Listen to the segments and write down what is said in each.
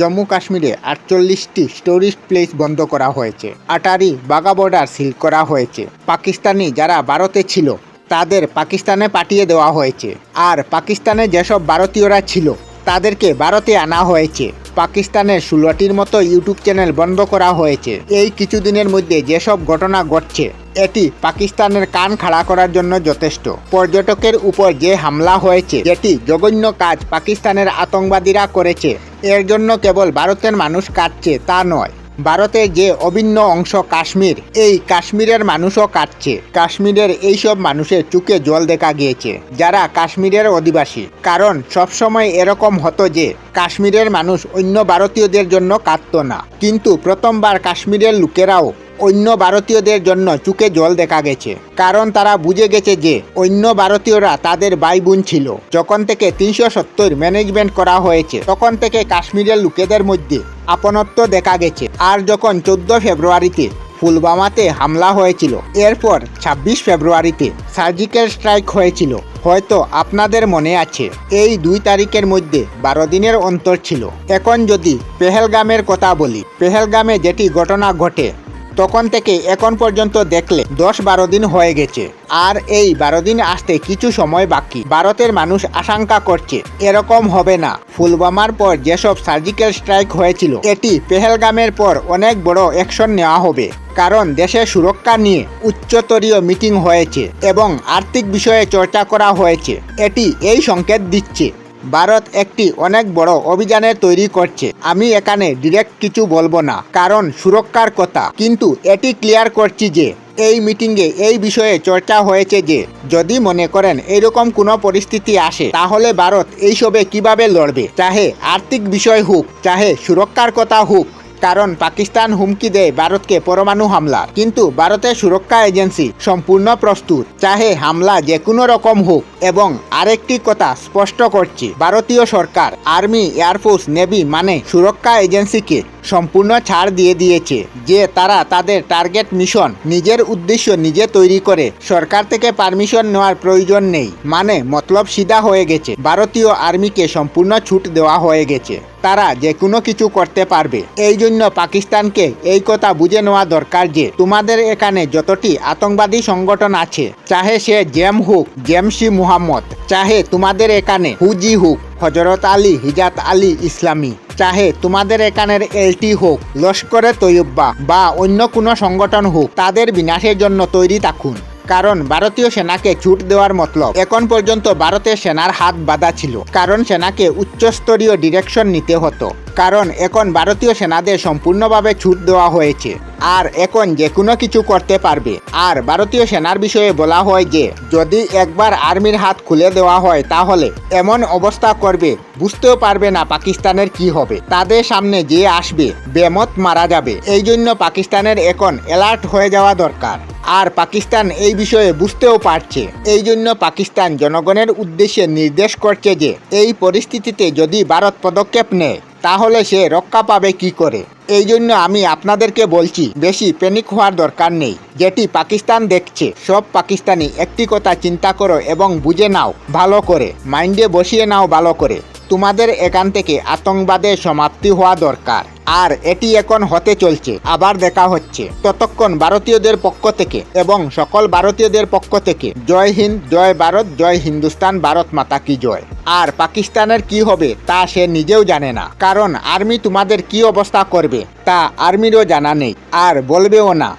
জম্মু কাশ্মীরে আটচল্লিশটি tourist place বন্ধ করা হয়েছে। আটারি বাগা বর্ডার সিল করা হয়েছে। পাকিস্তানি যারা ভারতে ছিল, তাদের পাকিস্তানে পাঠিয়ে দেওয়া হয়েছে। আর পাকিস্তানে যেসব ভারতীয়রা ছিল, তাদেরকে ভারতে আনা হয়েছে। পাকিস্তানের ষোলোটির মতো ইউটিউব চ্যানেল বন্ধ করা হয়েছে। এই কিছুদিনের মধ্যে যেসব ঘটনা ঘটছে এটি পাকিস্তানের কান খাড়া করার জন্য যথেষ্ট। পর্যটকের উপর যে হামলা হয়েছে, যেটি জঘন্য কাজ পাকিস্তানের আতঙ্কবাদীরা করেছে, এর জন্য কেবল ভারতের মানুষ কাটছে তা নয়। ভারতের যে অভিন্ন অংশ কাশ্মীর, এই কাশ্মীরের মানুষও কাটছে কাশ্মীরের এইসব মানুষের চুকে জল দেখা গিয়েছে, যারা কাশ্মীরের অধিবাসী। কারণ সবসময় এরকম হতো যে, কাশ্মীরের মানুষ অন্য ভারতীয়দের জন্য কাঁদত না। কিন্তু প্রথমবার কাশ্মীরের লোকেরাও অন্য ভারতীয়দের জন্য চুকে জল দেখা গেছে। কারণ তারা বুঝে গেছে যে, অন্য ভারতীয়রা তাদের ভাই বোন ছিল। যখন থেকে তিনশো সত্তর ম্যানেজমেন্ট করা হয়েছে, তখন থেকে কাশ্মীরের লোকেদের মধ্যে আপনত্ব দেখা গেছে। আর যখন চোদ্দ ফেব্রুয়ারিতে পুলবামাতে হামলা হয়েছিল, এরপর ছাব্বিশ ফেব্রুয়ারিতে সার্জিক্যাল স্ট্রাইক হয়েছিল। হয়তো আপনাদের মনে আছে, এই দুই তারিখের মধ্যে বারো দিনের অন্তর ছিল। এখন যদি পেহেলগামের কথা বলি, পেহেলগামে যেটি ঘটনা ঘটে তখন থেকে এখন পর্যন্ত দেখলে দশ বারো দিন হয়ে গেছে। আর এই বারো দিন আসতে কিছু সময় বাকি। ভারতের মানুষ আশঙ্কা করছে, এরকম হবে না। ফুলবামার পর যেসব সার্জিক্যাল স্ট্রাইক হয়েছিল, এটি পেহেলগামের পর অনেক বড় অ্যাকশন নেওয়া হবে। কারণ দেশের সুরক্ষা নিয়ে উচ্চতরীয় মিটিং হয়েছে এবং আর্থিক বিষয়ে চর্চা করা হয়েছে। এটি এই সংকেত দিচ্ছে। ভারত একটি অনেক বড় অভিযানের তৈরি করছে। আমি এখানে ডিরেক্ট কিছু বলব না, কারণ সুরক্ষার কথা। কিন্তু এটি ক্লিয়ার করছি যে, এই মিটিংয়ে এই বিষয়ে চর্চা হয়েছে যে, যদি মনে করেন এরকম কোনো পরিস্থিতি আসে, তাহলে ভারত এইসবে কীভাবে লড়বে? চাহে আর্থিক বিষয় হোক, চাহে সুরক্ষার কথা হোক কারণ পাকিস্তান হুমকি দেয় ভারতকে পরমাণু হামলার কিন্তু ভারতের সুরক্ষা এজেন্সি সম্পূর্ণ প্রস্তুত। চাহে হামলা যে কোনো রকম হোক এবং আরেকটি কথা স্পষ্ট করছি, ভারতীয় সরকার, আর্মি এয়ারফোর্স নেভি মানে সুরক্ষা এজেন্সিকে সম্পূর্ণ ছাড় দিয়ে দিয়েছে, যে তারা তাদের টার্গেট মিশন নিজের উদ্দেশ্য নিজে তৈরি করে, সরকার থেকে পারমিশন নেওয়ার প্রয়োজন নেই। মানে মতলব সিধা হয়ে গেছে, ভারতীয় আর্মিকে সম্পূর্ণ ছুট দেওয়া হয়ে গেছে। তারা যে কোনো কিছু করতে পারবে। এই জন্য পাকিস্তানকে এই কথা বুঝে নেওয়া দরকার যে, তোমাদের এখানে যতটি আতঙ্কবাদী সংগঠন আছে, চাহে সে জেম হোক জেমসি মুহাম্মদ, চাহে তোমাদের এখানে হুজি হোক, হজরত আলী, হিজাত আলী ইসলামী, চাহে তোমাদের এখানের এলটি হোক, লস্করে তৈয়ব্বা বা অন্য কোনো সংগঠন হোক, তাদের বিনাশের জন্য তৈরি থাকুন। কারণ ভারতীয় সেনাকে ছুট দেওয়ার মতলব। এখন পর্যন্ত ভারতের সেনার হাত বাঁধা ছিল, কারণ সেনাকে উচ্চস্তরীয় ডিরেকশন নিতে হতো। কারণ এখন ভারতীয় সেনাদের সম্পূর্ণভাবে ছুট দেওয়া হয়েছে। আর এখন যে কোনো কিছু করতে পারবে। আর ভারতীয় সেনার বিষয়ে বলা হয় যে, যদি একবার আর্মির হাত খুলে দেওয়া হয় তাহলে এমন অবস্থা করবে, বুঝতেও পারবে না পাকিস্তানের কি হবে। তাদের সামনে যে আসবে, বেমত মারা যাবে। এই জন্য পাকিস্তানের এখন অ্যালার্ট হয়ে যাওয়া দরকার। আর পাকিস্তান এই বিষয়ে বুঝতেও পারছে। এই জন্য পাকিস্তান জনগণের উদ্দেশ্যে নির্দেশ করছে যে, এই পরিস্থিতিতে যদি ভারত পদক্ষেপ নেয় তাহলে সে রক্ষা পাবে কি করে? এই জন্য আমি আপনাদেরকে বলছি, বেশি প্যানিক হওয়ার দরকার নেই। যেটি পাকিস্তান দেখছে, সব পাকিস্তানি একটি কথা চিন্তা করো এবং বুঝে নাও, ভালো করে। মাইন্ডে বসিয়ে নাও ভালো করে। তোমাদের এখান থেকে আতঙ্কবাদের সমাপ্তি হওয়া দরকার। আর এটি এখন হতে চলছে, আবার দেখা হচ্ছে। ততক্ষণ ভারতীয়দের পক্ষ থেকে এবং সকল ভারতীয়দের পক্ষ থেকে জয় হিন্দ, জয় ভারত, জয় হিন্দুস্তান, ভারত মাতা কি জয়। আর পাকিস্তানের কি হবে তা সে নিজেও জানে না। কারণ আর্মি তোমাদের কি অবস্থা করবে তা আর্মিরও জানা নেই, আর বলবেও না।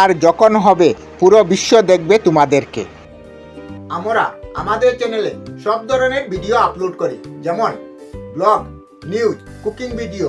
আর যখন হবে, পুরো বিশ্ব দেখবে তোমাদেরকে। আমরা আমাদের চ্যানেলে সব ধরনের ভিডিও আপলোড করি, যেমন ব্লগ, নিউজ, কুকিং ভিডিও